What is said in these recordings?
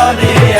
Sonia.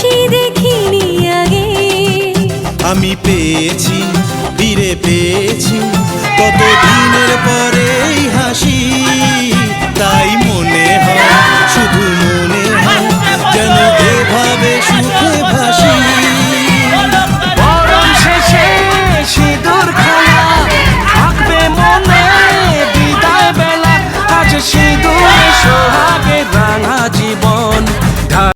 খুশি দেখিনি আগে। আমি পেয়েছি ফিরে পেয়েছি কত দিনের পরে হাসি তাই